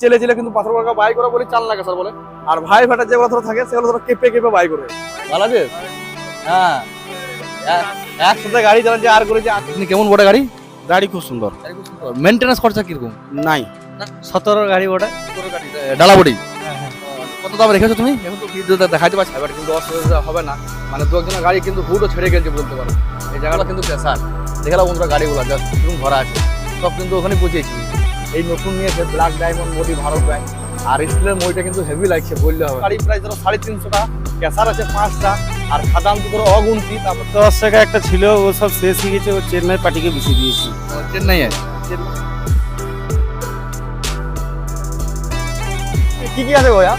ছেলে ছেলে কিন্তু পাথর বর্গা বাই করে বলে চাল লাগে স্যার বলে। আর ভাই ভাটা যেগুলো ধরো থাকে সেগুলো ধরো কেঁপে কেঁপে বাই করে। ভালো আছে? হ্যাঁ। এক- একসাথে গাড়ি চালাচ্ছে আর করেছে আপনি কেমন বড় গাড়ি? গাড়ি খুব সুন্দর। মেনটেন্যান্স খরচা কীরকম? নাই। সতেরো গাড়ি ওটা ডালা বডি কত দাম রেখেছো তুমি? এখন তো ভিডিওতে দেখাতে পারছি এবার কিন্তু অসুবিধা হবে না। মানে দু একজনের গাড়ি কিন্তু হুডও ছেড়ে গেছে বলতে পারো। এই জায়গাটা কিন্তু পেশার দেখালাম বন্ধুরা গাড়িগুলো জাস্ট ভরা আছে। সব কিন্তু ওখানে পৌঁছেছি এই নতুন নিয়েছে ব্ল্যাক ডায়মন্ড মোডি ভারত ব্যাংক আর স্টিলের মইটা কিন্তু হেভি লাগছে বললে হবে গাড়ি প্রাইস ধরো সাড়ে তিনশো টাকা ক্যাসার আছে পাঁচটা আর খাদাম তো ধরো অগুন্তি তারপর দশ টাকা একটা ছিল ও সব শেষ হয়ে গেছে ও চেন্নাই পার্টিকে বেশি দিয়েছি। চেন্নাই আছে। কি কি আছে ভাইয়া?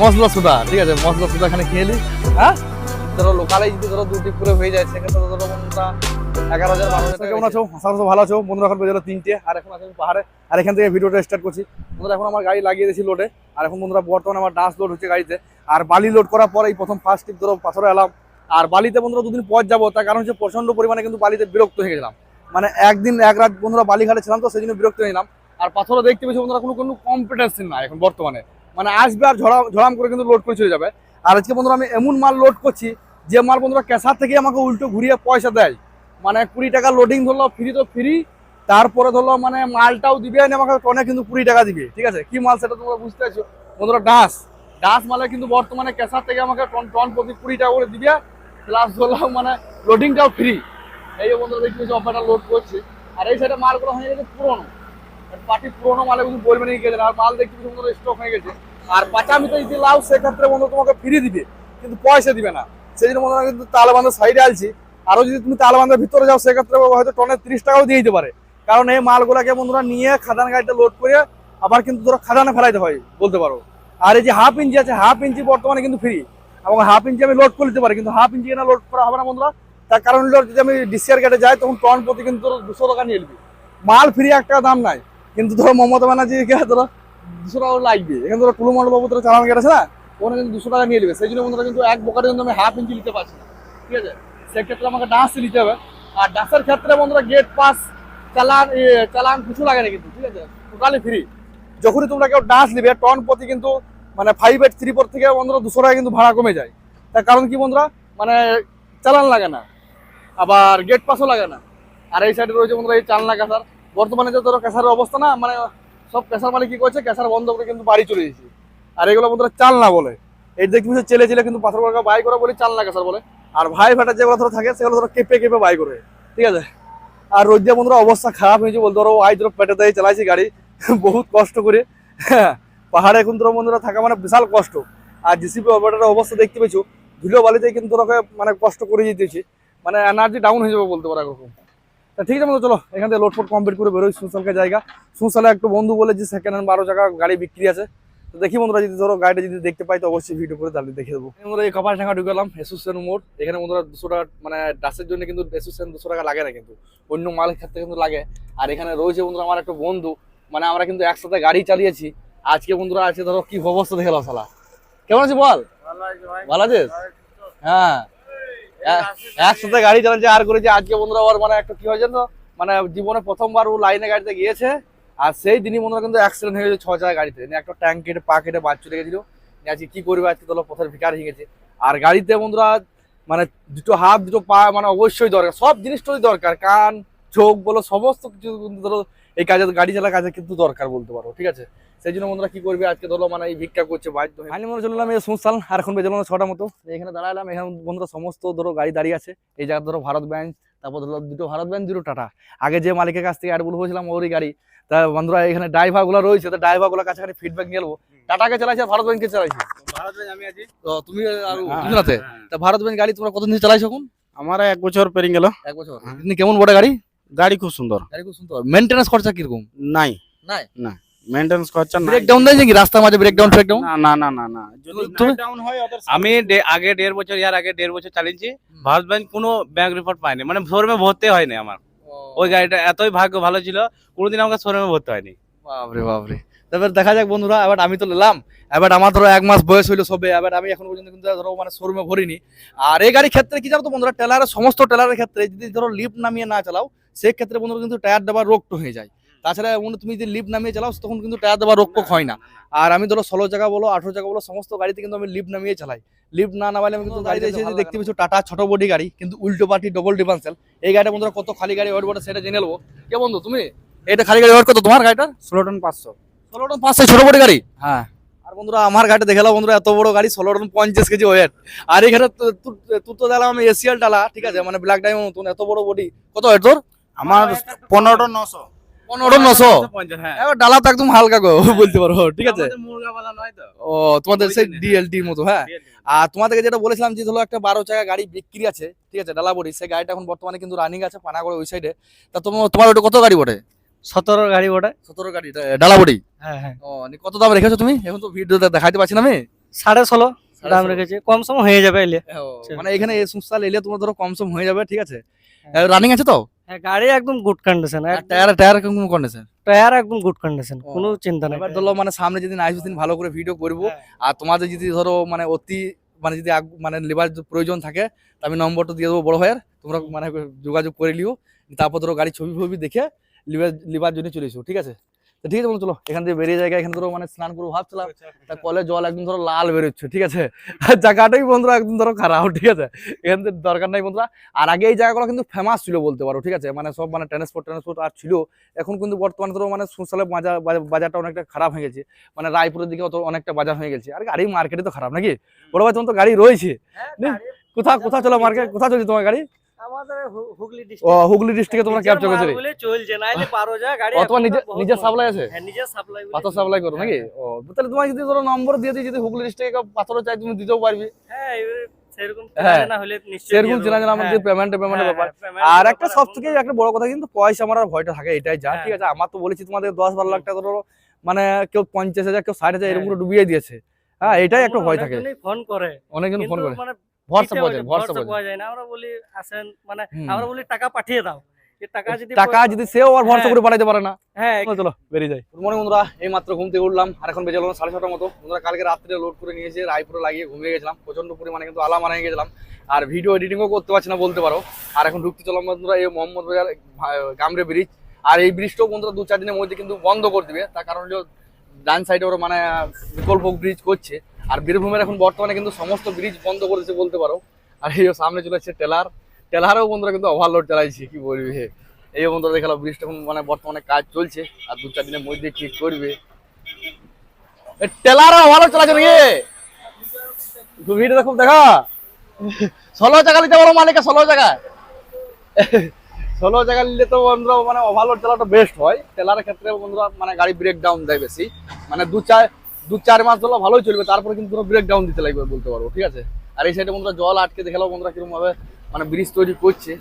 মশলা সুদা ঠিক আছে মশলা সুদা এখানে খেয়ে নিই হ্যাঁ? ধরো লোকালে যদি ধরো দুটি করে হয়ে যায় সেক্ষেত্রে ধরো বন্ধুরা এগারো হাজার বারো হাজার কেমন আছো? আশা করছ ভালো আছো? বন্ধুরা এখন বেজে তিনটে আর এখন আছে আমি পাহাড়ে। আর এখান থেকে ভিডিওটা স্টার্ট করছি। বন্ধুরা এখন আমার গাড়ি লাগিয়ে দিয়েছি লোডে আর এখন বন্ধুরা বর্তমানে আমার ডান্স লোড হচ্ছে গাড়িতে। আর বালি লোড করার পরে এই প্রথম ফার্স্ট টিপ ধরো পাথরে এলাম। আর বালিতে বন্ধুরা দুদিন পর যাব। তার কারণ হচ্ছে প্রচণ্ড পরিমাণে কিন্তু বালিতে বিরক্ত হয়ে গেছিলাম। মানে একদিন এক রাত বন্ধুরা বালি ঘাটে ছিলাম তো সেই জন্য বিরক্ত হয়ে আর পাথরও দেখতে পেয়েছি বন্ধুরা কোনো কোনো কম্পিটেন্স না এখন বর্তমানে। মানে আসবে আর ঝড়া ঝড়াম করে কিন্তু লোড করে চলে যাবে। আর আজকে বন্ধুরা আমি এমন মাল লোড করছি যে মাল বন্ধুরা ক্যাসার থেকে আমাকে উল্টো ঘুরিয়ে পয়সা দেয়। মানে কুড়ি টাকা লোডিং ধরলো ফ্রি তো ফ্রি তারপরে ধরলো মানে মালটাও দিবে আমাকে টনে কিন্তু কুড়ি টাকা দিবে, ঠিক আছে? কি মাল সেটা তোমরা বুঝতে পারছ? বন্ধুরা, ডাস। ডাস মালে কিন্তু বর্তমানে ক্যাসার থেকে আমাকে টন টন প্রতি কুড়ি টাকা করে দিবে প্লাস ধরলো মানে লোডিংটাও ফ্রি এই যে বন্ধুরা দেখি পাচ্ছি অফারটা লোড করছে। আর এই সাইডে মালগুলো হয়ে গেছে পুরোনো। পার্টি পুরোনো মালে কিন্তু বলবে না গেছে আর মাল পাচ্ছি, বন্ধুরা স্টক হয়ে গেছে। আর পাচামিতে যদি লাও সেক্ষেত্রে বন্ধু তোমাকে ফ্রি দিবে, কিন্তু পয়সা দিবে না। সেই জন্য বন্ধুরা কিন্তু তালবান্ধের সাইডে আলছি আরও যদি তুমি তালবান্ধের ভিতরে যাও, সেক্ষেত্রে হয়তো টনে তিরিশ টাকাও দিয়ে দিতে পারে। কারণ এই মালগুলাকে বন্ধুরা নিয়ে খাদান গাড়িতে লোড করে আবার কিন্তু ধরো খাদানে ফেলাইতে হয়, বলতে পারো। আর এই যে হাফ ইঞ্চি আছে হাফ ইঞ্চি বর্তমানে কিন্তু ফ্রি এবং হাফ ইঞ্চি আমি লোড করে দিতে পারি, কিন্তু হাফ ইঞ্চি না লোড করা হবে না বন্ধুরা। তার কারণ হলো যদি আমি ডিসিআর গেটে যাই, তখন টন প্রতি কিন্তু ধরো দুশো টাকা নিয়ে নিবি। মাল ফ্রি এক টাকা দাম নাই। কিন্তু ধরো মমতা ব্যানার্জিকে ধরো দুশো টাকা লাগবে। এখানে ধরো টুলু মন্ডল বাবু ধরো চালান গেট আছে না? ওখানে কিন্তু দুশো টাকা নিয়ে নেবে। সেই জন্য বন্ধুরা কিন্তু এক বোকারের জন্য আমি হাফ ইঞ্চি নিতে পারছি না। ঠিক আছে? সেক্ষেত্রে আমাকে ডান্স নিতে হবে। আর ডান্সের ক্ষেত্রে বন্ধুরা গেট পাস চালান চালান কিছু লাগে না কিন্তু, ঠিক আছে? টোটালি ফ্রি যখনই তোমরা কেউ ডান্স নিবে টন প্রতি কিন্তু মানে ফাইভ এইট থ্রি ফোর থেকে বন্ধুরা দুশো টাকা কিন্তু ভাড়া কমে যায়। তার কারণ কি বন্ধুরা? মানে চালান লাগে না। আবার গেট পাসও লাগে না। আর এই সাইডে রয়েছে বন্ধুরা এই চালনা কাঁসার বর্তমানে যে ধরো ক্যাসারের অবস্থা না মানে সব ক্যাসার মানে কি করছে? ক্যাসার বন্ধ করে কিন্তু বাড়ি চলে এসেছে। আর এগুলো বন্ধুরা চালনা বলে। এই দেখবি যে ছেলে ছেলে কিন্তু পাথর বাই করে বলে চালনা ক্যাসার বলে। আর ভাই ভাটা যেগুলো ধরো থাকে সেগুলো ধরো কেঁপে কেঁপে বাই করে। ঠিক আছে? আর রোদ্দিয়া বন্ধুরা অবস্থা খারাপ হয়েছে বলতে ধরো আই ধরো পেটে দিয়ে, চালাইছি গাড়ি, বহুত কষ্ট করে। হ্যাঁ পাহাড়ে এখন ধরো বন্ধুরা থাকা মানে বিশাল কষ্ট। আর জিসিপি অপারেটারের অবস্থা দেখতে পেয়েছ? ধুলো বালিতে কিন্তু তোরা মানে কষ্ট করে যেতেছি মানে এনার্জি ডাউন হয়ে যাবে বলতে পারো এরকম তা ঠিক আছে চলো, এখান থেকে লোড ফোট কমপ্লিট করে বেরোই সুশালকে জায়গা। সুশালে একটু বন্ধু বলে যে সেকেন্ড হ্যান্ড বারো টাকা গাড়ি বিক্রি আছে। তো দেখি বন্ধুরা, যদি ধরো গাড়িটা যদি দেখতে পাই, তো অবশ্যই ভিডিও করে তাহলে দেখে দেবো। বন্ধুরা, এই কপাল ঢাকা ঢুকালাম এসোসিয়েশন মোড়। এখানে বন্ধুরা দুশো টাকা মানে ডাসের জন্য কিন্তু এসোসিয়েশন দুশো টাকা লাগে না কিন্তু। অন্য মালের ক্ষেত্রে কিন্তু লাগে। আর এখানে রয়েছে বন্ধুরা আমার একটা বন্ধু মানে আমরা কিন্তু একসাথে গাড়ি চালিয়েছি। আজকে বন্ধুরা আছে, ধরো কি অবস্থা দেখে শালা। কেমন আছিস বল? ভালো আছিস? হ্যাঁ। একসাথে গাড়ি চালাচ্ছে, আর করেছে। আজকে বন্ধুরা ওর মানে একটা কি হয়েছে তো মানে জীবনে প্রথমবার ও লাইনে গাড়িতে গিয়েছে। আর সেই দিনই বন্ধুরা কিন্তু অ্যাক্সিডেন্ট হয়ে গেছে ছ চাকা গাড়িতে। একটা ট্যাঙ্ক কেটে, পা কেটে বাদ চলে গেছিল আজকে কি করবে আজকে? তোলা পথের ভিকার হয়ে গেছে। আর গাড়িতে বন্ধুরা মানে দুটো হাত, দুটো পা মানে অবশ্যই দরকার। সব জিনিসটাই দরকার। কান, চোখ বলো, সমস্ত কিছু কিন্তু ধরো এই কাজে, গাড়ি চালা কাজে কিন্তু দরকার বলতে পারো, ঠিক আছে? সেই জন্য বন্ধুরা কি করবে? আজকে ধরো মানে এই ভিক্ষা করছে, বাধ্য হয়ে। ফাইনালি মনে চললাম এই সুনসাল আর এখন বেজে ছটা মতো। এখানে দাঁড়ালাম এখানে বন্ধুরা সমস্ত ধরো গাড়ি দাঁড়িয়ে আছে। এই জায়গা ধরো ভারত ব্যাংক, তারপর ধরো দুটো ভারত ব্যাংক, দুটো টাটা। আগে যে মালিকের কাছ থেকে অ্যাডবুল হয়েছিলাম ওরই গাড়ি। তা বন্ধুরা এখানে ড্রাইভারগুলো রয়েছে তো ড্রাইভারগুলোর কাছে ফিডব্যাক নিয়ে টাটাকে চালাইছে আর ভারত ব্যাংকে চালাইছে? আমি আছি তো তুমি আর হ্যাঁ, তা ভারত ব্যাংক গাড়ি তোমরা কতদিন চালাইছো এখন? আমার এক বছর পেরিয়ে গেল। এক বছর। হ্যাঁ। কেমন বড় গাড়ি? গাড়ি খুব সুন্দর। গাড়ি খুব সুন্দর। মেনটেন্যান্স খরচা কীরকম? নাই। নাই? না। মেইনটেনেন্স খরচা নাই। ব্রেক দেয় নাকি রাস্তার মাঝে ব্রেক ডাউন না না না না না। যদি তুমি- ডাউন হয় আমি আগে দেড় বছর ইয়ার আগে দেড় বছর চালিয়েছি। ভারত ব্যাংক কোনো ব্যাংক রিপোর্ট পাইনি। মানে শোরুমে ভর্তি হয়নি আমার। ওই গাড়িটা এতই ভাগ্য ভালো ছিল, কোনোদিন আমাকে শোরুমে ভরতে হয়নি। বাপরে বাপরে। তারপর দেখা যাক বন্ধুরা, এবার আমি তো নিলাম। এবার আমার ধরো এক মাস বয়স হইল সবে, এবার আমি এখন পর্যন্ত কিন্তু ধরো মানে শোরুমে ভরিনি। আর এই গাড়ির ক্ষেত্রে কি জানো বন্ধুরা, টেলারের, সমস্ত টেলারের ক্ষেত্রে যদি ধরো লিফ্ট নামিয়ে না চালাও, সেক্ষেত্রে বন্ধুরা কিন্তু টায়ার দেওয়ার রোগটো হয়ে যায়। তাছাড়া মনে তুমি যদি লিফ্ট নামিয়ে চালাও তখন কিন্তু টায়ার দেওয়ার রোগ পোক হয় না। আর আমি ধরো ষোলো জায়গা বলো আঠেরো জায়গা বলো সমস্ত গাড়িতে কিন্তু আমি লিফট নামিয়ে চালাই। লিফ্ট না নামালে আমি কিন্তু গাড়িতে এসে যে দেখতে পাচ্ছ টাটা ছোট বডি গাড়ি কিন্তু উল্টো পার্টি ডবল ডিফারেন্সিয়াল এই গাড়িটা বন্ধুরা কত খালি গাড়ি ওয়েট বটে সেটা জেনে নেব। কে বন্ধু তুমি? এটা খালি গাড়ি ওয়েট কত? তোমার গাড়িটার ষোলো টন পাঁচশো। ষোলো টন পাঁচশো ছোট বডি গাড়ি? হ্যাঁ। আর বন্ধুরা আমার গাড়িটা দেখালাম বন্ধুরা এত বড় গাড়ি ষোলো টন পঞ্চাশ কেজি ওয়েট আর এই তো- তু- তুই তো দেখলাম আমি এসিয়াল ডালা ঠিক আছে? মানে ব্ল্যাক ডায়মন্ড এত বড় বডি কত ওয়েট তোর? আমার পনেরো টন নশো। পনেরো নশো? হ্যাঁ। এবার ডালা তো একদম হালকা গো বলতে পারো ঠিক আছে? আমাদের মুরগাওয়ালা নয় তো। ও তোমাদের সেই ওই মতো হ্যাঁ? আর তোমাদেরকে যেটা বলেছিলাম যে ধরো একটা বারো চাকা গাড়ি বিক্রি আছে ঠিক আছে ডালা বডি সেই গাড়িটা এখন বর্তমানে কিন্তু রানিং আছে পানাগড় ওই সাইডে তা তোমার তোমার ওটা কত গাড়ি বটে? সতেরো গাড়ি ওটা সতেরো গাড়ি ডালা বডি হ্যাঁ হ্যাঁ। ও নি কত দাম রেখেছো তুমি? এখন তো ভিডিওতে দেখাইতে পারছি না আমি। সাড়ে ষোলো দাম। রেখেছি কম সম হয়ে যাবে এলে। মানে এখানে এই সংস্থা এলে তোমার ধরো কম সম হয়ে যাবে ঠিক আছে? হ্যাঁ। রানিং আছে তো? হ্যাঁ গাড়ি একদম গুড কন্ডিশন টায়ার টায়ার কেমন কন্ডিশন টায়ার একদম গুড কন্ডিশন কোনো চিন্তা নেই। এবার ধরো মানে সামনে যেদিন আসবে সেদিন ভালো করে ভিডিও করব। হ্যাঁ। আর তোমাদের যদি ধরো মানে অতি মানে যদি মানে লেবার প্রয়োজন থাকে আমি নম্বরটা দিয়ে দেবো বড় ভাইয়ের। তোমরা মানে যোগাযোগ করে লিও তারপর ধরো গাড়ি ছবি ফবি দেখে লিবার লিবার জন্য চলে এসো ঠিক আছে? ঠিক আছে বন্ধু, চলো এখান থেকে বেরিয়ে জায়গা এখানে ধরো মানে স্নান করব ভাবছিলাম। তা কলে জল একদম ধরো লাল বেরোচ্ছে ঠিক আছে? আর জায়গাটাই বন্ধুরা একদম ধরো খারাপ ঠিক আছে? এখান থেকে দরকার নাই বন্ধুরা। আর আগে এই জায়গাগুলো কিন্তু ফেমাস ছিল বলতে পারো ঠিক আছে? মানে সব মানে ট্রান্সপোর্ট ট্রান্সপোর্ট আর ছিল। এখন কিন্তু বর্তমানে ধরো মানে সুসালে বাজার বাজার- বাজারটা অনেকটা খারাপ হয়ে গেছে। মানে রায়পুরের দিকে অত অনেকটা বাজার হয়ে গেছে। আর গাড়ি মার্কেটে তো খারাপ নাকি? বড় ভাই তোমার তো গাড়ি রয়েছে। কোথা কোথা চলো মার্কেট কোথা চলছে তোমার গাড়ি? আমাদের হুগলি ও ডিস্ট্রিক্ট হুগলি ডিস্ট্রিক্টে তোমরা ক্যাপচার করেছ বলে চলছে নাইলে পারো যা গাড়ি ও তোমার নিজে নিজের সাপ্লাই আছে? হ্যাঁ সাপ্লাই পাথর সাপ্লাই করো নাকি? ও তাহলে তোমার যদি ধরো নম্বর দিয়ে দিই যদি হুগলি ডিস্ট্রিক্টে পাথরও চাই তুমি দিতেও পারবি। হ্যাঁ হ্যাঁ। আর একটা সব থেকে একটা বড় কথা কিন্তু পয়সা মারার ভয়টা থাকে এটাই যা। ঠিক আছে আমার তো বলেছি তোমাদের দশ বারো লাখ টাকা ধরো মানে কেউ পঞ্চাশ হাজার কেউ ষাট হাজার এরকম ডুবিয়ে দিয়েছে। হ্যাঁ এটাই একটা ভয় থাকে। ফোন করে। অনেকজন ফোন করে। মানে ভরসা পাওয়া যায় ভরসা ভরসা পাওয়া যায়। না। আমরা বলি আসেন মানে আমরা বলি টাকা পাঠিয়ে দাও। টাকা যদি টাকা যদি সেও আর ভরসা হ্যাঁ। করে পাঠাতে পারে না। হ্যাঁ চলো, চলো বেরিয়ে যাই। গুড বন্ধুরা এই মাত্র ঘুম থেকে উঠলাম আর এখন বেজে সাড়ে ছটার মতো। বন্ধুরা কালকে রাত্রে লোড করে নিয়েছে রায়পুরে লাগিয়ে ঘুমিয়ে গেছিলাম প্রচণ্ড পরিমাণে কিন্তু আলাম হারিয়ে গেছিলাম। আর ভিডিও এডিটিংও করতে পারছি না বলতে পারো। আর এখন ঢুকতে চললাম বন্ধুরা এই মোহাম্মদ বাজার গামরে ব্রিজ আর এই ব্রিজটাও বন্ধুরা দু চার দিনের মধ্যে কিন্তু বন্ধ করে দিবে। তার কারণ হলো ডান সাইডে ওরা মানে বিকল্প ব্রিজ করছে। আর বীরভূমের এখন বর্তমানে কিন্তু সমস্ত ব্রিজ বন্ধ করেছে বলতে পারো। আর এই সামনে চলে আসছে টেলার। টেলারও বন্ধুরা কিন্তু ওভারলোড চালাইছে, কি বলবি এই বন্ধুরা দেখাল ব্রিজটা এখন মানে বর্তমানে কাজ চলছে, আর দু চার দিনের মধ্যে ঠিক করবে। টেলারও ওভারলোড চালাচ্ছে নাকি? ভিডিও খুব দেখা। ষোলো টাকা নিতে পারো মালিকা, ষোলো টাকায় ষোলো টাকা নিলে তো বন্ধুরা মানে ওভারলোড চালাটা বেস্ট হয়। টেলারের ক্ষেত্রে বন্ধুরা মানে গাড়ি ব্রেক ডাউন দেয় বেশি। মানে দু চার দু চার মাস ধরো ভালোই চলবে, তারপরে কিন্তু ব্রেক ডাউন দিতে লাগবে বলতে পারব, ঠিক আছে? আর এই সাইডে বন্ধুরা জল আটকে দেখাল বন্ধুরা কীরকম ভাবে মানে ব্রিজ তৈরি করছে।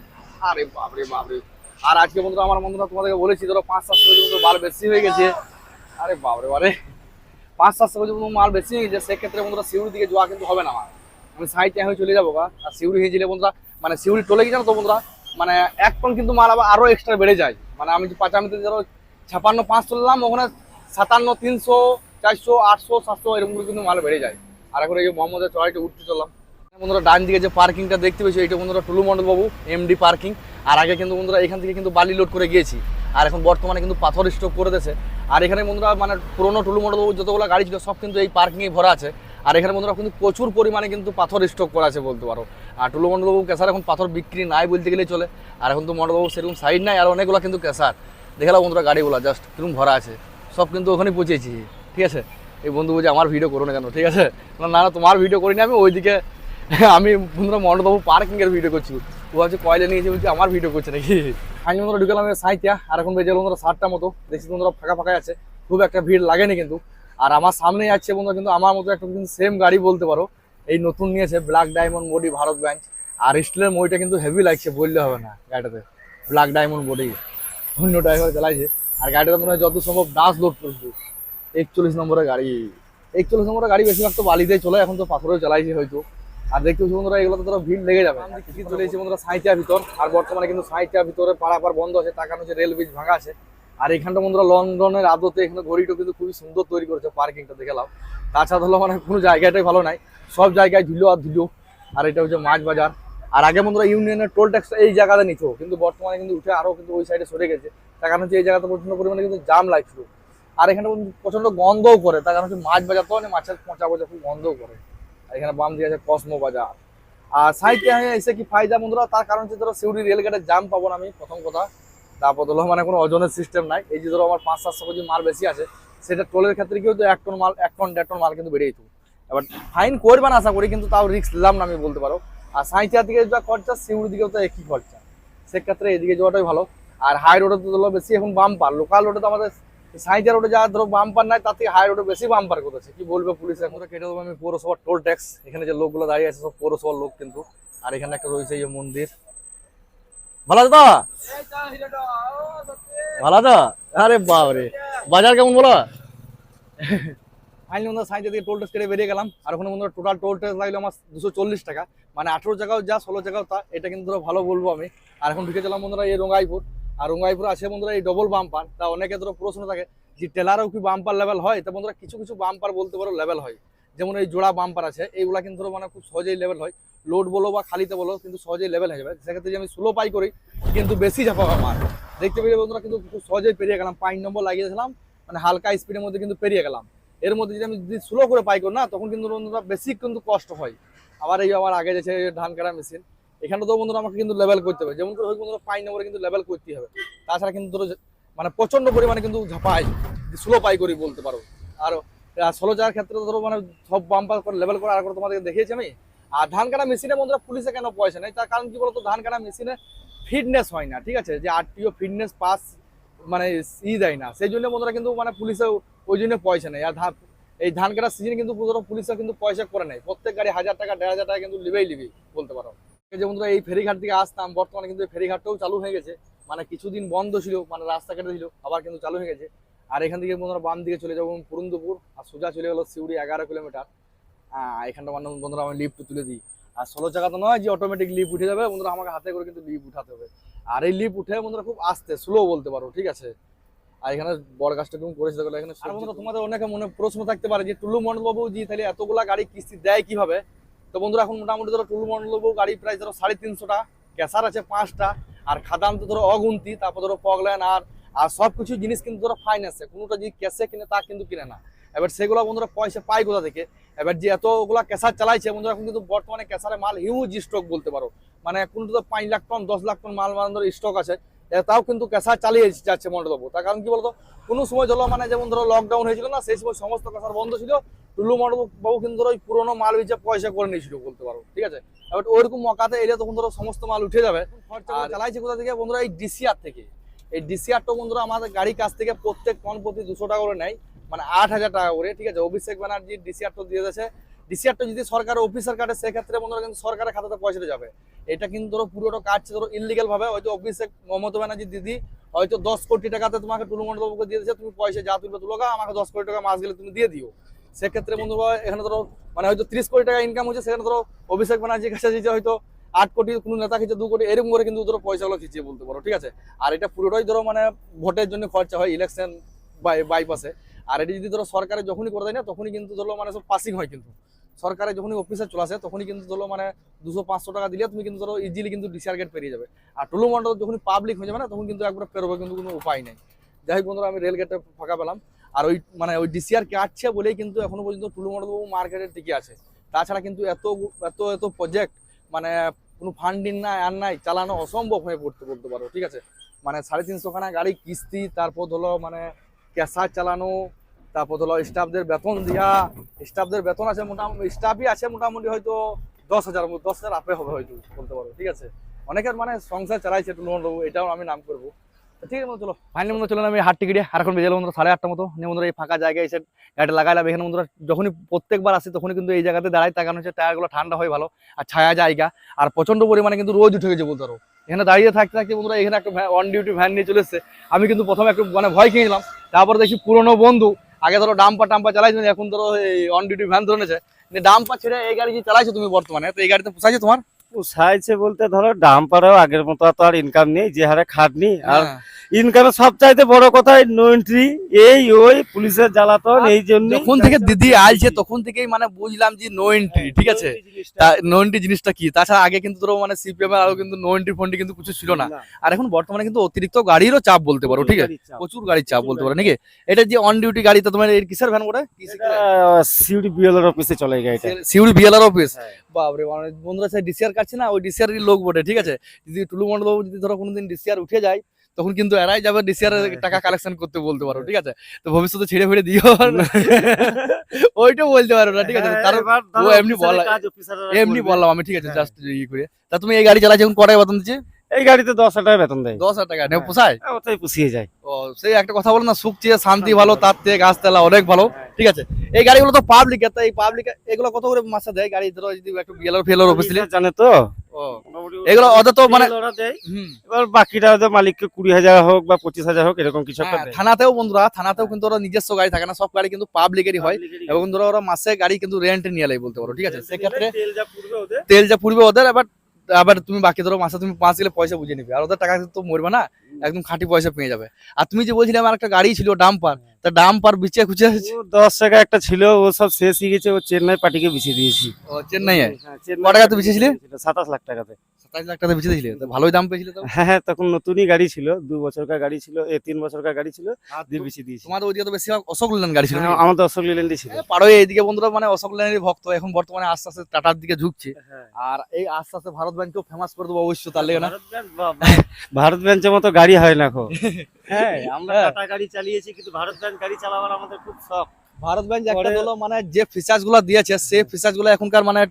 আরে বাপরে বাপরে। আর আজকে বন্ধুরা আমার বন্ধুরা তোমাদেরকে বলেছি, ধরো পাঁচ সাতশো কেজি মতো মাল বেশি হয়ে গেছে। আরে বাপরে বারে পাঁচ সাতশো কেজি মতো মাল বেশি হয়ে গেছে, সেক্ষেত্রে বন্ধুরা সিউড়ি দিকে যাওয়া কিন্তু হবে না আমার। আমি সাইডে হয়ে চলে যাব গা। আর সিউড়ি হয়ে গেলে বন্ধুরা মানে সিউড়ি টলে গিয়ে জানো তো বন্ধুরা মানে এক টন কিন্তু মাল আবার আরও এক্সট্রা বেড়ে যায়। মানে আমি পাঁচামিতে ধরো ছাপান্ন পাঁচ তুললাম ওখানে সাতান্ন, তিনশো চারশো, আটশো, সাতশো, এরকম কিন্তু মাল বেড়ে যায়। আর এখন এই যে মোহাম্মদের চড়াইতে উঠতে চললাম। বন্ধুরা, ডান দিকে যে পার্কিংটা দেখতে পেয়েছি এটা বন্ধুরা টুলু মন্ডল বাবু এমডি পার্কিং আর আগে কিন্তু বন্ধুরা এখান থেকে কিন্তু বালি লোড করে গিয়েছি। আর এখন বর্তমানে কিন্তু পাথর স্টক করে দিয়েছে। আর এখানে বন্ধুরা মানে পুরোনো টুলু মন্ডল বাবু যতগুলো গাড়ি ছিল, সব কিন্তু এই পার্কিংয়ে ভরা আছে। আর এখানে বন্ধুরা কিন্তু প্রচুর পরিমাণে কিন্তু পাথর স্টক করা আছে বলতে পারো। আর টুলু মন্ডল বাবু ক্যাসার এখন পাথর বিক্রি নাই বলতে গেলেই চলে। আর এখন তো মন্ডল বাবু সেরকম সাইড নাই, আর অনেকগুলো কিন্তু ক্যাসার দেখালাম বন্ধুরা, গাড়িগুলো জাস্ট কীরকম ভরা আছে। সব কিন্তু ওখানে পৌঁছেছি। ঠিক আছে? এই বন্ধু বলছে, আমার ভিডিও করো না কেন? ঠিক আছে? না না, তোমার ভিডিও করিনি আমি, ওইদিকে আমি বন্ধুরা মন্ডবাবু পার্কিংয়ের ভিডিও করছি। ও ভাবছে, কয়লা নিয়েছে বলছি, আমার ভিডিও করছে নাকি? আমি বন্ধুরা ঢুকালাম সাইতিয়া, আর এখন বেজে বন্ধুরা সাতটা মতো। দেখছি বন্ধুরা ফাঁকা ফাঁকা আছে, খুব একটা ভিড় লাগেনি কিন্তু। আর আমার সামনেই আছে বন্ধুরা কিন্তু আমার মতো একটা কিন্তু সেম গাড়ি বলতে পারো। এই নতুন নিয়েছে black diamond body Bharat bank আর স্টিলের মইটা কিন্তু হেভি লাগছে, বললে হবে না গাড়িটাতে। ব্ল্যাক ডায়মন্ড বডি অন্য ড্রাইভার চালাইছে। আর গাড়িটা মনে হয় যত সম্ভব ডাস লোড করছে একচল্লিশ নম্বরের গাড়ি। একচল্লিশ নম্বরের গাড়ি বেশিরভাগ তো বালিতেই চলে এখন তো পাথরেও চালাইছে হয়তো। আর দেখতে পাচ্ছি বন্ধুরা এগুলো তো ধরো ভিড় লেগে যাবে। কি চলে এসেছে বন্ধুরা সাঁইটিয়া ভিতর। আর বর্তমানে কিন্তু সাঁইটিয়া ভিতরে পারাপার বন্ধ আছে তার কারণ রেল ব্রিজ ভাঙা আছে। আর এখানটা বন্ধুরা লন্ডনের আদতে এখানে ঘড়িটা কিন্তু খুবই সুন্দর তৈরি করেছে পার্কিংটা দেখলাম তাছাড়া হলো মানে কোনো জায়গাটাই ভালো নাই। সব জায়গায় ধুলো আর ধুলো। আর এটা হচ্ছে মাছ বাজার। আর আগে বন্ধুরা ইউনিয়নের টোল ট্যাক্স এই জায়গাতে নিত। কিন্তু বর্তমানে কিন্তু উঠে আরও কিন্তু ওই সাইডে সরে গেছে। তার কারণ হচ্ছে এই জায়গাতে প্রচণ্ড পরিমাণে কিন্তু জাম লাগছিল। আর এখানে প্রচণ্ড গন্ধও করে, তার কারণ হচ্ছে মাছ বাজার তো মানে মাছের পচা পচা খুব গন্ধও করে। আর এখানে বাম দিয়ে আছে কসমো বাজার। আর সাইডে এসে কি ফায়দা বন্ধুরা, তার কারণ হচ্ছে ধরো সিউড়ি রেলগেটের জাম পাবো না আমি, প্রথম কথা। তারপর ধরো মানে কোনো ওজনের সিস্টেম নাই। এই যে ধরো আমার পাঁচ, সাতশো কেজি মাল বেশি আছে, সেটা টোলের ক্ষেত্রে কি হতো, এক টন মাল, এক টন, দেড় টন মাল কিন্তু বেড়ে যেত। এবার ফাইন করবে না আশা করি, কিন্তু তাও রিস্ক নিলাম না আমি বলতে পারো। আর সাঁইচার দিকে যা খরচা সিউড়ির দিকেও তো একই খরচা। সেক্ষেত্রে এদিকে যাওয়াটাই ভালো। আর হাই রোডে তো ধরো বেশি এখন বাম্পার লোকাল রোডে তো আমাদের সাঁইচার রোডে যা ধরো বাম্পার নাই তার থেকে হাই রোডে বেশি বাম্পার করেছে। কি বলবে পুলিশ এখন? তো কেটে দেবো আমি পৌরসভার টোল ট্যাক্স এখানে যে লোকগুলো দাঁড়িয়ে আছে সব পৌরসভার লোক কিন্তু। আর এখানে একটা রয়েছে এই মন্দির। ভালো আছে তো? ভালো তো আরে বাবরে বাজার কেমন বলো? ফাইনালি বন্ধুরা সাইডে থেকে টোল ট্যাক্স কেটে বেরিয়ে গেলাম। আর ওখানে বন্ধুরা টোটাল টোল ট্যাক্স লাগল আমার দুশো চল্লিশ টাকা। মানে আঠেরো জায়গাও যা ষোলো জায়গাও তা এটা কিন্তু ধরো ভালো বলব আমি। আর এখন ঢুকে গেলাম বন্ধুরা এই রঙ্গাইপুর। আর রঙ্গাইপুর আছে বন্ধুরা, এই ডবল বাম্পার তা অনেকে ধরো প্রশ্ন থাকে যে টেলারও কি বাম্পার লেভেল হয়? তা বন্ধুরা, কিছু কিছু বাম্পার বলতে পারো লেভেল হয়। যেমন এই জোড়া বাম্পার আছে, এইগুলা কিন্তু মানে খুব সহজেই লেভেল হয়। লোড বলো বা খালিতে বলো, কিন্তু সহজেই লেভেল হয়ে যাবে। সেক্ষেত্রে যে আমি স্লো পাই করি, কিন্তু বেশি ঝাপা মার দেখতে পেয়ে বন্ধুরা, কিন্তু খুব সহজেই পেরিয়ে গেলাম। পাঁচ নম্বর লাগিয়েছিলাম মানে হালকা স্পিডের মধ্যে কিন্তু পেরিয়ে গেলাম। এর মধ্যে যদি আমি যদি স্লো করে পাই করি না, তখন কিন্তু বন্ধুরা বেশি কিন্তু কষ্ট হয়। আবার এই আমার আগে যাচ্ছে ধান কাটা মেশিন এখানে তো বন্ধুরা আমাকে কিন্তু লেভেল করতে হবে। যেমন করে বন্ধুরা পাঁচ নম্বরে কিন্তু লেভেল করতে হবে। তাছাড়া কিন্তু মানে প্রচণ্ড পরিমাণে কিন্তু ঝাপাই স্লো পাই করি বলতে পারো। আর ষোলো যাওয়ার ক্ষেত্রে ধরো মানে সব বাম্পার করে লেভেল করে আর করে তোমাদেরকে দেখিয়েছি আমি? আর ধান কাটা মেশিনে বন্ধুরা পুলিশে কেন পয়সা নেই? তার কারণ কি বলতো? ধান কাটা মেশিনে ফিটনেস হয় না, ঠিক আছে? যে আরটিও ফিটনেস পাস মানে ই দেয় না। সেই জন্য বন্ধুরা কিন্তু মানে পুলিশে ওই জন্য পয়সা নেই। আর ধান, এই ধান কাটার সিজনে কিন্তু পুলিশে কিন্তু পয়সা করে নেয়। প্রত্যেক গাড়ি হাজার টাকা, দেড় হাজার টাকা কিন্তু লিবেই লিবি বলতে পারো। যে বন্ধুরা এই ফেরিঘাট থেকে আসতাম বর্তমানে কিন্তু এই ফেরিঘাটটাও চালু হয়ে গেছে। মানে কিছুদিন বন্ধ ছিল মানে রাস্তা কেটে ছিল আবার কিন্তু চালু হয়ে গেছে। আর এখান থেকে বন্ধুরা বাম দিকে চলে যাব পুরন্দপুর আর সোজা চলে গেলো সিউড়ি এগারো কিলোমিটার। এখানটা মানে বন্ধুরা আমি লিফট তুলে দিই। আর ষোলো চাকা তো নয় যে অটোমেটিক লিফট উঠে যাবে বন্ধুরা আমাকে হাতে করে কিন্তু লিফট উঠাতে হবে। আর এই লিফট উঠে বন্ধুরা খুব আস্তে স্লো বলতে পারো ঠিক আছে? আর এখানে বড় গাছটা কেমন করেছে এখানে বন্ধুরা তোমাদের অনেকে মনে প্রশ্ন থাকতে পারে যে টুলু মন্ডল বাবু জি তাহলে এতগুলা গাড়ি কিস্তি দেয় কীভাবে? তো বন্ধুরা, এখন মোটামুটি ধরো টুলু মন্ডল গাড়ি প্রায় ধরো সাড়ে তিনশোটা, ক্যাসার আছে পাঁচটা, আর খাদান তো ধরো অগুন্তি, তারপর ধরো পগলেন আর আর সব কিছু জিনিস কিন্তু ধরো ফাইন্যান্সে কোনোটা যদি ক্যাশে কিনে, তা কিন্তু কিনে না। এবার সেগুলো বন্ধুরা পয়সা পায় কোথা থেকে? এবার যে এতগুলা ক্যাসার চালাইছে বন্ধুরা, এখন কিন্তু বর্তমানে ক্যাসারে মাল হিউজ স্টক বলতে পারো। মানে কোনটা তো পাঁচ লাখ টন, দশ লাখ টন মাল মানে স্টক আছে। তাও কিন্তু ক্যাসার চালিয়ে যাচ্ছে মন্ডলবাবু তার কারণ কি বলতো? কোনো সময় ধরো মানে যেমন ধরো লকডাউন হয়েছিল না সেই সময় সমস্ত ক্যাসার বন্ধ ছিল। টুলু মন্ডল বাবু কিন্তু ধরো ওই পুরোনো মাল বেচে পয়সা করে নিয়েছিল বলতে পারো ঠিক আছে? এবার ওইরকম মকাতে এলে তখন ধরো সমস্ত মাল উঠে যাবে। আর চালাইছে কোথা থেকে বন্ধুরা? এই ডিসিআর থেকে। এই ডিসিআরটা বন্ধুরা আমাদের গাড়ির কাছ থেকে প্রত্যেক টন প্রতি দুশো টাকা করে নেয়। মানে আট হাজার টাকা করে ঠিক আছে? অভিষেক ব্যানার্জি ডিসিআরটা দিয়ে দিয়েছে। ডিসিআরটা যদি সরকার অফিসার কাটে, সেক্ষেত্রে বন্ধুরা কিন্তু সরকারের খাতাতে পয়সাটা যাবে। এটা কিন্তু ধরো পুরোটা কাটছে, ধরো ইলিগাল ভাবে। হয়তো অভিষেক মমতা ব্যানার্জি দিদি হয়তো দশ কোটি টাকাতে তোমাকে টুলুমন্ড বাবুকে দিয়ে দিয়েছে, তুমি পয়সা যা তুলবে তুলো আমাকে দশ কোটি টাকা মাস গেলে তুমি দিয়ে দিও। সেক্ষেত্রে বন্ধু এখানে ধরো মানে হয়তো ত্রিশ কোটি টাকা ইনকাম হচ্ছে সেখানে ধরো অভিষেক ব্যানার্জির কাছে দিয়েছে হয়তো আট কোটি, কোনো নেতা খেয়েছে দু কোটি, এরকম করে কিন্তু ধরো পয়সাগুলো খিচিয়ে বলতে পারো, ঠিক আছে? আর এটা পুরোটাই ধরো মানে ভোটের জন্য খরচা হয় ইলেকশন বাইপাসে আর এটা যদি ধরো সরকারে যখনই করে দেয় না, তখনই কিন্তু ধরো মানে সব পাসিং হয় কিন্তু। সরকারে যখনই অফিসে চলে আসে, তখনই কিন্তু ধরো মানে দুশো পাঁচশো টাকা দিলে তুমি কিন্তু ধরো ইজিলি কিন্তু ডিসিআর গেট পেরিয়ে যাবে। আর টুলু মন্ডল যখন পাবলিক হয়ে যাবে না, তখন কিন্তু একবার পেরোবে কিন্তু কোনো উপায় নেই। যাই হোক বন্ধুরা, আমি রেল গেটে ফাঁকা পেলাম। আর ওই মানে ওই ডিসিআর কাটছে বলেই কিন্তু এখনও পর্যন্ত টুলু মন্ডল বাবু মার্কেটের টিকে আছে। তাছাড়া কিন্তু এত এত এত প্রজেক্ট মানে কোনো ফান্ডিং নাই, আর নাই, চালানো অসম্ভব হয়ে পড়তে, বলতে পারো, ঠিক আছে? মানে সাড়ে তিনশো খানা গাড়ি, কিস্তি, তারপর ধরো মানে ক্যাশার চালানো তারপর ধরো স্টাফদের বেতন দেওয়া স্টাফদের বেতন আছে মোটামুটি স্টাফই আছে মোটামুটি হয়তো দশ হাজার দশ হাজার আপে হবে হয়তো বলতে পারো ঠিক আছে? অনেকের মানে সংসার চালাইছে একটু লোন বাবু এটাও আমি নাম করব। ঠিক আছে বন্ধু, চলো ফাইনালি বন্ধু চলো আমি হাট টিকিটে আর এখন বেজে গেলো বন্ধুরা সাড়ে আটটা মতো। নিয়ে বন্ধুরা এই ফাঁকা জায়গায় এসে গাড়িটা লাগাইলাম এখানে বন্ধুরা যখনই প্রত্যেকবার আসি তখনই কিন্তু এই জায়গাতে দাঁড়াই কারণ হচ্ছে টায়ারগুলো ঠান্ডা হয় ভালো আর ছায়া জায়গা আর প্রচণ্ড পরিমাণে কিন্তু রোজ উঠে গেছে বলতে এখানে দাঁড়িয়ে থাকতে থাকতে বন্ধুরা এখানে একটা অন ডিউটি ভ্যান নিয়ে চলে আমি কিন্তু প্রথমে একটু মানে ভয় খেয়েছিলাম তারপর দেখি পুরনো বন্ধু আগে ধরো ডাম্পা টাম্পা চালাইছো এখন ধরো এই অন ডিউটি ভ্যান ধরেছে নিয়েছে ডাম্পা ছেড়ে এই গাড়ি যে চালাইছো তুমি বর্তমানে তো এই গাড়িতে পোষাইছে তোমার পোষাইছে বলতে ধরো ডাম্পারেও আগের মতো তো আর ইনকাম নেই যে হারে খাটনি আর হ্যাঁ। ইনকামের সবচাইতে বড় কথা নো এন্ট্রি এই ওই পুলিশের জ্বালাতন এই জন্য যখন থেকে দিদি আইছে তখন থেকেই মানে বুঝলাম যে নো এন্ট্রি ঠিক আছে? নো এন্ট্রি জিনিসটা কি? তাছাড়া আগে কিন্তু ধরো মানে সিপিএম এর আরও কিন্তু নো এন্ট্রি ফন্ডি কিন্তু কিছু ছিল না। আর এখন বর্তমানে কিন্তু অতিরিক্ত গাড়িরও চাপ বলতে পারো ঠিক আছে? প্রচুর গাড়ির চাপ বলতে পারো নাকি? এটা যে অন ডিউটি গাড়িটা তোমার এর কিসের ভ্যান করে সিউডি বিএলআর অফিসে চলে গাড়িটা। সিউড়ি বিএলআর অফিস হ্যাঁ। বাপরে মানে বন্ধুরা সেই ডিসিআর কাটছে না ওই ডিসিআর লোক বটে ঠিক আছে? যদি টুলু মন্ডল যদি ধরো কোনোদিন ডিসিআর উঠে যায় তখন কিন্তু এরাই যাবে ডিসিআর হ্যাঁ, টাকা কালেকশন করতে বলতে পারো ঠিক আছে? তো ভবিষ্যতে ছেড়ে ফেড়ে দিও ওইটা বলতে পারো না ঠিক আছে? হ্যাঁ, তার ও এমনি বলা- এমনি বললাম আমি ঠিক আছে হ্যাঁ। জাস্ট ইয়ে করে। তা তুমি এই গাড়ি চালাচ্ছ এখন কটায় বেতন দিচ্ছে? এই গাড়িতে দশ হাজার টাকা বেতন দেয়। দশ হাজার টাকা হ্যাঁ। পোষায়? ওটাই পুষিয়ে যায়। ও সেই একটা কথা বলো না সুখ চেয়ে শান্তি ভালো তার থেকে গাছ তেলা অনেক ভালো ঠিক আছে? এই গাড়িগুলো তো পাবলিক এই পাবলিক এগুলো কত করে মাসে দেয় গাড়ি? ধরো যদি একটু বিএলআর ফেলার অফিস জানে তো? এগুলো ওদের তো মানে এবার বাকিটা হয়তো মালিককে কুড়ি হাজার হোক বা পঁচিশ হাজার হোক এরকম কিছু একটা হ্যাঁ, থানাতেও বন্ধুরা থানাতেও কিন্তু ওরা নিজস্ব গাড়ি থাকে না সব গাড়ি কিন্তু পাবলিকেরই হয়। এবং ধরো ওরা মাসে গাড়ি কিন্তু রেন্টে নিয়ে বলতে পারো ঠিক আছে? সেক্ষেত্রে তেল যা পুড়বে ওদের। ওদের আবার তুমি বাকি ধরো মাসে তুমি পাঁচ গেলে পয়সা বুঝে নিবে। আর ওদের টাকা তো মরবে না একদম খাঁটি পয়সা পেয়ে যাবে। আর তুমি যে বলছিলে আমার একটা গাড়ি ছিল ডাম্পার তা ডাম্পার বিচে খুঁজে ও দশ টাকা একটা ছিল ও সব শেষ হয়ে গেছে ও চেন্নাই পার্টিকে বিছিয়ে দিয়েছি। চেন্নাই হ্যাঁ, চেন্নাই ক টাকাতে বিছিয়েছিলে? সাতাশ লাখ টাকাতে। সাতাইশ লাখ টাকা বিচে তো ভালোই দাম পেয়েছিলে তো? হ্যাঁ হ্যাঁ তখন নতুনই গাড়ি ছিল দু বছরকার গাড়ি ছিল এ তিন বছরকার গাড়ি ছিল দিয়ে বিছিয়ে দিয়েছি। তোমাদের ওইদিকে তো বেশি অশোক লেল্যান্ড গাড়ি ছিল হ্যাঁ, আমাদের অশোক লিল্যান্ডই ছিল। পারো এইদিকে বন্ধুরা মানে অশোক লেল্যান্ডের ভক্ত এখন বর্তমানে আস্তে আস্তে টাটার দিকে ঝুঁকছে। আর এই আস্তে আস্তে ভারত ব্যাংকেও ফেমাস করে দেবো অবশ্যই তার লেগে না? ভারত ব্যাংক ব্যাংকের মতো গাড়ি হয় না হ্যাঁ আমরা। টাটা গাড়ি চালিয়েছি কিন্তু ভারত ব্যাংক গাড়ি চালাবার আমাদের খুব শখ। ভারত ব্যাংক একটা হলো মানে যে ফিচার্সগুলো দিয়েছে সেই ফিচার্সগুলো এখনকার মানে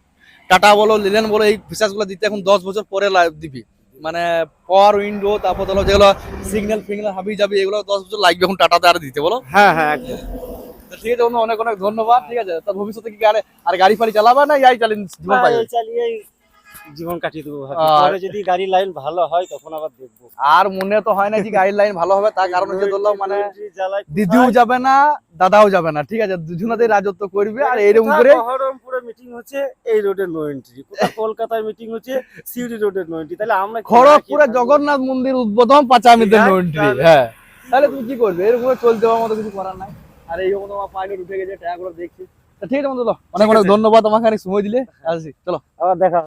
টাটা বলো লিলেন বলো এই ফিচার্সগুলো দিতে এখন দশ বছর পরে দিবি। মানে পাওয়ার উইন্ডো তারপর ধরো যেগুলো সিগন্যাল ফিগন্যাল হাবি যাবি এগুলো দশ বছর লাগবে এখন টাটাতে আর দিতে বলো? হ্যাঁ হ্যাঁ একদম। ঠিক আছে অনেক অনেক ধন্যবাদ ঠিক আছে? তার ভবিষ্যতে কি গাড়ি আর গাড়ি ফাড়ি চালাবা না ইয়াই চালিয়ে জীবন পাই জীবন কাটিয়ে দেবো পরে যদি গাড়ি লাইন ভালো হয় তখন আবার দেখব। আর মনে তো হয় না যে গাড়ির লাইন ভালো হবে তার কারণ হচ্ছে ধরলাম মানে দিদিও যাবে না দাদাও যাবে না ঠিক আছে? দুজনাতেই রাজত্ব করবে আর এইরকম করে বহরমপুরে মিটিং হচ্ছে এই নো এন্ট্রি কলকাতায় মিটিং হচ্ছে সিউড়ি রোডের নো এন্ট্রি তাহলে আমরা খড়গপুরে জগন্নাথ মন্দির উদ্বোধন ঠিক আছে, এন্ট্রি হ্যাঁ। তাহলে তুমি কি করবে? এরকম চলতে হওয়ার মতো কিছু করার নাই। আর এই রকম তোমার পাইলট উঠে গেছে টাকাগুলো দেখছি। ঠিক আছে বন্ধু অনেক অনেক ধন্যবাদ আমাকে অনেক সময় দিলে। আসছি চলো। আবার দেখা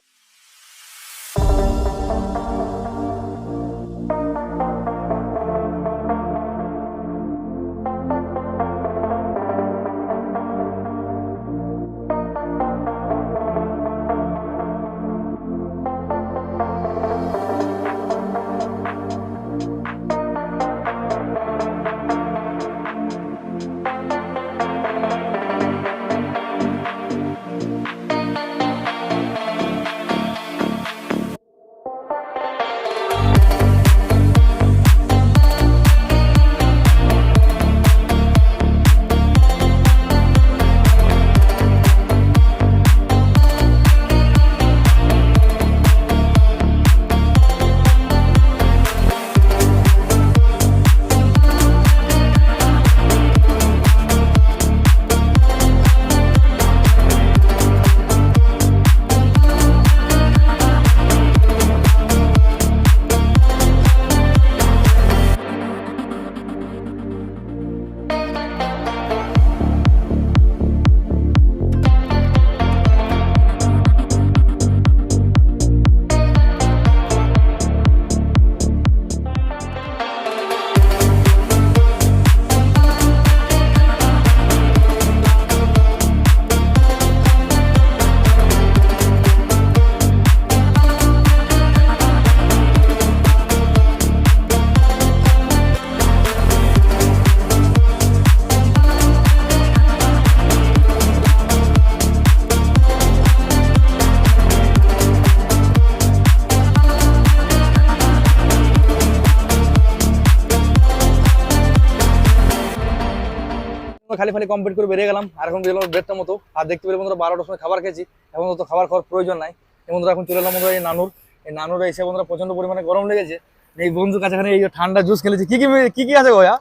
খালি ফালি কমপ্লিট করে বেরিয়ে গেলাম। আর এখন বেরোলাম দেড়টা মতো। আর দেখতে পেলে বন্ধুরা বারোটার সময় খাবার খেয়েছি। এখন তো খাবার খাওয়ার প্রয়োজন নাই। এই বন্ধুরা এখন চলে এলাম বন্ধুরা এই নানুর। এই নানুর এসে বন্ধুরা প্রচণ্ড পরিমাণে গরম লেগেছে। এই বন্ধুর কাছে এখানে এই ঠান্ডা জুস খেলেছি। কি কি কি কি আছে গোয়া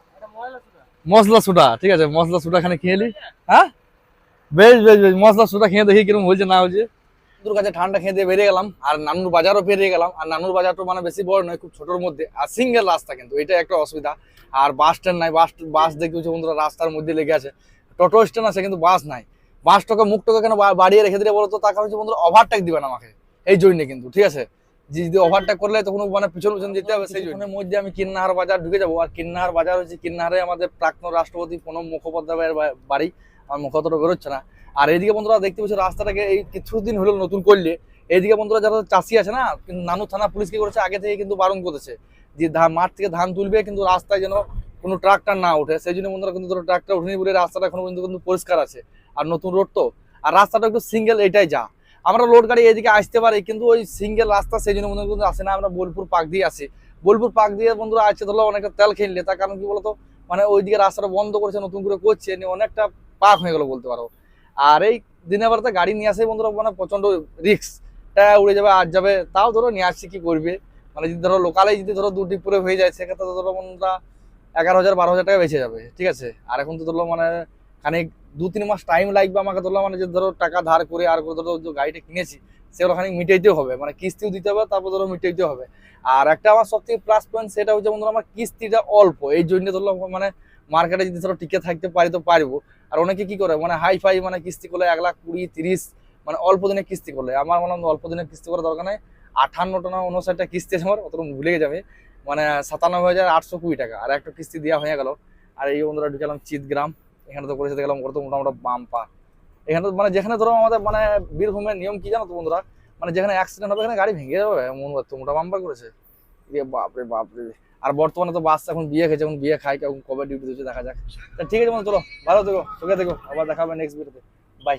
মশলা সুটা ঠিক আছে মশলা সুটা এখানে খেয়ে হ্যাঁ? বেশ বেশ বেশ মশলা সুটা খেয়ে দেখি কীরকম হয়েছে না হয়েছে। তোর কাছে ঠান্ডা খেয়ে দিয়ে বেরিয়ে গেলাম, আর নানুর বাজারও পেরিয়ে গেলাম। আর নানুর বাজারটা মানে বেশি বড় নয়, খুব ছোটোর মধ্যে। আর সিঙ্গেল রাস্তা কিন্তু, এটা একটা অসুবিধা। আর বাস স্ট্যান্ড নাই বাস বাস দেখতে বন্ধুরা, রাস্তার মধ্যে লেগে আছে। টোটো স্ট্যান্ড আছে, কিন্তু বাস নাই। বাসটাকে মুখটাকে কেন বাড়িয়ে রেখে দিলে বলো তো? তার কারণ হচ্ছে বন্ধুরা ওভারটেক দিবে না আমাকে। এই জন্যে কিন্তু, ঠিক আছে? যে যদি ওভারটেক করলে তখন মানে পিছন পিছন যেতে হবে, সেই জন্য। মধ্যে আমি কিন্নাহার বাজার ঢুকে যাব। আর কিন্নাহার বাজার হচ্ছে কিন্নাহারে আমাদের প্রাক্তন রাষ্ট্রপতি প্রণব মুখোপাধ্যায়ের বাড়ি। আমার মুখতটা বেরোচ্ছে না। আর এইদিকে বন্ধুরা দেখতে পাচ্ছি রাস্তাটাকে এই কিছুদিন হলো নতুন করলে। এইদিকে বন্ধুরা যারা চাষি আছে না নানু থানা পুলিশ কি করেছে, আগে থেকে কিন্তু বারণ করেছে যে মাঠ থেকে ধান তুলবে, কিন্তু রাস্তায় যেন কোনো ট্রাক্টর না ওঠে। সেই জন্য বন্ধুরা কিন্তু ট্রাক্টর উঠেনি বলে রাস্তাটা এখনও পর্যন্ত কিন্তু পরিষ্কার আছে। আর নতুন রোড তো। আর রাস্তাটা একটু সিঙ্গেল এটাই যা। আমরা লোড গাড়ি এদিকে আসতে পারি, কিন্তু ওই সিঙ্গেল রাস্তা সেই জন্য বন্ধুরা কিন্তু আসে না। আমরা বোলপুর পাক দিয়ে আসি। বোলপুর পাক দিয়ে বন্ধুরা আসছে, ধরো অনেকটা তেল খেললে তার কারণ কি বলতো? মানে ওইদিকে রাস্তাটা বন্ধ করেছে, নতুন করে করছে অনেকটা পাক হয়ে গেলো বলতে পারো। আর এই দিনের বেলাতে গাড়ি নিয়ে আসে বন্ধুরা মানে প্রচণ্ড রিক্স উড়ে যাবে, আর যাবে, তাও ধরো নিয়ে আসছি, কি করবে? মানে যদি ধরো লোকালে যদি ধরো দুটি পুরো হয়ে যায়, সেক্ষেত্রে ধরো বন্ধুরা এগারো হাজার, বারো হাজার টাকা বেঁচে যাবে, ঠিক আছে? আর এখন তো ধরো মানে খানিক, দু তিন মাস টাইম লাগবে আমাকে ধরো মানে যে ধরো টাকা ধার করে আর করে ধরো যে গাড়িটা কিনেছি সেগুলো খানিক মিটাইতেও হবে মানে কিস্তিও দিতে হবে, তারপর ধরো মিটাইতে হবে। আর একটা আমার সব থেকে প্লাস পয়েন্ট সেটা হচ্ছে বন্ধুরা আমার কিস্তিটা অল্প, এই জন্য ধরো মানে মার্কেটে যদি ধরো টিকে থাকতে পারি তো পারব। আর অনেকে কি করে? মানে হাই ফাই মানে কিস্তি করলে এক লাখ কুড়ি, তিরিশ মানে অল্প দিনে কিস্তি করলে। আমার মনে অল্প দিনে কিস্তি করার দরকার নেই। আঠান্নটা না উনষাটটা কিস্তি আছে আমার, অতটা ভুলে যাবে মানে সাতানব্বই হাজার আটশো কুড়ি টাকা। আর একটা কিস্তি দেওয়া হয়ে গেল। আর এই বন্ধুরা ঢুকেলাম চিতগ্রাম। এখানে তো করেছে, দেখলাম ওরা তো মোটামুটি বাম্পা এখানে মানে যেখানে ধরো আমাদের মানে বীরভূমের নিয়ম কি জানো তো বন্ধুরা? মানে যেখানে অ্যাক্সিডেন্ট হবে, এখানে গাড়ি ভেঙে যাবে। মন তো মোটা বাম্পার করেছে। ইয়ে বাপরে বাপরে। আর বর্তমানে তো বাস এখন বিয়ে খেয়েছে, এখন বিয়ে খাই কেমন কবে ডিউটি দেখা যাক। ঠিক আছে মানে চলো, ভালো থেকো চোখে দেখো আবার দেখাবে নেক্সট ভিডিওতে বাই